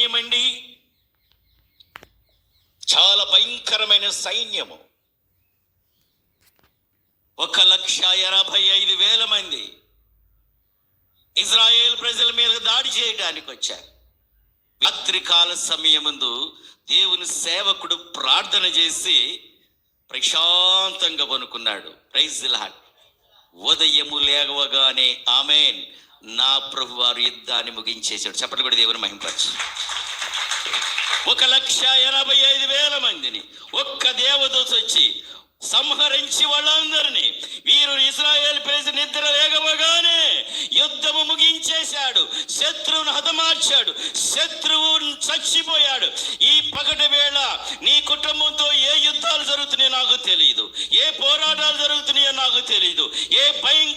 సైన్యం అండి చాలా భయంకరమైన సైన్యము. ఒక లక్ష ఎనభై ఐదు వేల మంది ఇజ్రాయేల్ ప్రజల మీద దాడి చేయడానికి వచ్చారు. రాత్రికాల సమయముందు దేవుని సేవకుడు ప్రార్థన చేసి ప్రశాంతంగా పనుకున్నాడు. ప్రైజ్ లాడ్ ఉదయము లేవగానే ఆమెన్. నా ప్రభు వారు యుద్ధాన్ని ముగించేశాడు. చెప్పండి కూడా దేవుని మహింపచ్చు ఒక లక్ష ఎనభై ఐదు వేల మందిని ఒక్క దేవదూత వచ్చి సంహరించి వాళ్ళందరినీ వీరు ఇస్రాయేల్ ప్రజలు నిద్ర వేగమగానే యుద్ధము ముగించేశాడు. శత్రువును హతమార్చాడు. శత్రువు చచ్చిపోయాడు. ఈ పగటి వేళ నీ కుటుంబంతో ఏ యుద్ధాలు జరుగుతున్నాయో నాకు తెలియదు ఏ పోరాటాలు జరుగుతున్నాయో నాకు తెలియదు ఏ భయం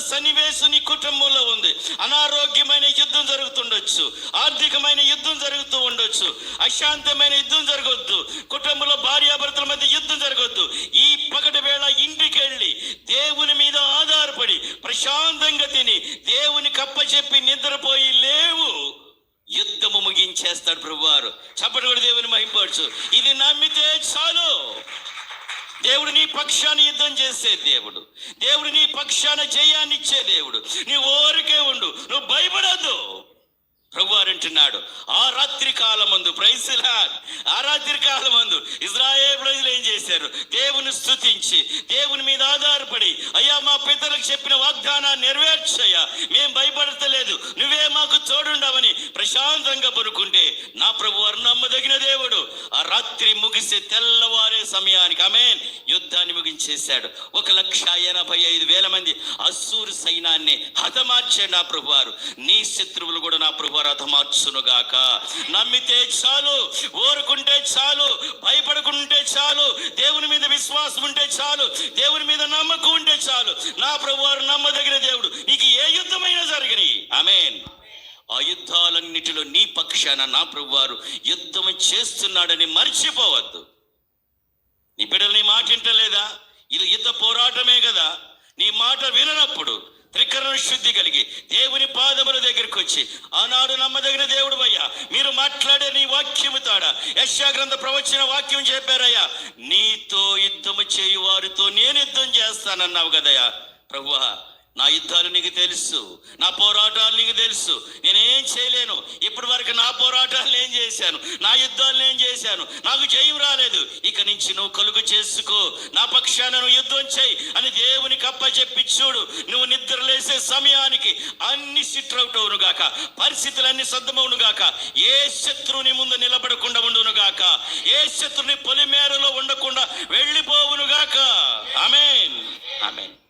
సన్నివేశం నీ కుటుంబంలో ఉంది. అనారోగ్యమైన యుద్ధం జరుగుతుండొచ్చు. ఆర్థికమైన యుద్ధం జరుగుతూ ఉండొచ్చు. అశాంతమైన యుద్ధం జరగొద్దు. కుటుంబంలో భార్యాభర్తల మధ్య యుద్ధం జరగొద్దు. ఈ పగటి వేళ ఇంటికి వెళ్ళి దేవుని మీద ఆధారపడి ప్రశాంతంగా తిని దేవుని కప్పచెప్పి నిద్రపోయి లేవు. యుద్ధము ముగించేస్తాడు ప్రభువారు. చప్పటి కూడా దేవుని మహింపవచ్చు ఇది నమ్మితే చాలు. దేవుడు నీ పక్షాన్ని యుద్ధం చేసే దేవుడు. దేవుడు రక్షణ పక్షాన దేవుడు. నీ ఓరికే ఉండు. నువ్వు భయపడద్దు. ప్రభువారు అంటున్నాడు ఆ రాత్రి కాలమందు ప్రైసులా ఆ రాత్రి కాలమందు ఇజ్రాయేల్ ప్రజలు ఏం చేశారు? దేవుని స్థుతించి దేవుని మీద ఆధారపడి అయ్యా మా పితలకు చెప్పిన వాగ్దానాన్ని నెరవేర్చయ్యా. మేం భయపడతలేదు. నువ్వే మాకు తోడుండవని ప్రశాంతంగా పడుకుంటే నా ప్రభువారు నమ్మదగిన రాత్రి ముగిసే తెల్లవారే సమయానికి ఆమె యుద్ధాన్ని ముగించేశాడు. ఒక లక్ష ఎనభై ఐదు వేల మంది అస్సూరు సైన్యాన్ని హతమార్చాడు నా ప్రభువారు. నీ శత్రువులు కూడా నా ప్రభువారు హతమార్చునుగాక నమ్మితే చాలు ఓరుకుంటే చాలు భయపడకుంటే చాలు దేవుని మీద విశ్వాసం ఉంటే చాలు దేవుని మీద నమ్మకం ఉంటే చాలు. నా ప్రభువారు నమ్మదగిన దేవుడు. నీకు ఏ యుద్ధమైనా జరగని ఆమెన్. ఆ యుద్ధాలన్నిటిలో నీ పక్షాన నా ప్రభువారు యుద్ధం చేస్తున్నాడని మర్చిపోవద్దు. నీ బిడ్డలు నీ మాట వింటలేదా? ఇది యుద్ధ పోరాటమే కదా. నీ మాట విననప్పుడు త్రికరణ శుద్ధి కలిగి దేవుని పాదముల దగ్గరికి వచ్చి ఆనాడు నమ్మదగిన దేవుడు అయ్యా మీరు మాట్లాడే నీ వాక్యము తాడ. యశాగ్రంథ ప్రవచన వాక్యం చెప్పారయ్యా నీతో యుద్ధము చేయు వారితో నేను యుద్ధం చేస్తానన్నావు కదయ్యా ప్రభువా. నా యుద్ధాలు నీకు తెలుసు నా పోరాటాలు నీకు తెలుసు. నేనేం చేయలేను. ఇప్పటి వరకు నా పోరాటాలు నేను చేశాను? నా యుద్ధాలు నేను చేశాను? నాకు జయం రాలేదు. ఇక నుంచి నువ్వు కలుగు చేసుకో. నా పక్షాన నువ్వు యుద్ధం చేయి అని దేవునికి అప్పచెప్పి చూడు. నువ్వు నిద్రలేసే సమయానికి అన్ని సిట్రౌట్ అవును గాక. పరిస్థితులన్నీ సద్దమవును గాక. ఏ శత్రువుని ముందు నిలబడకుండా ఉండును గాక. ఏ శత్రుని పొలిమేరలో ఉండకుండా వెళ్ళిపోవును గాక. ఆమెన్. ఆమెన్.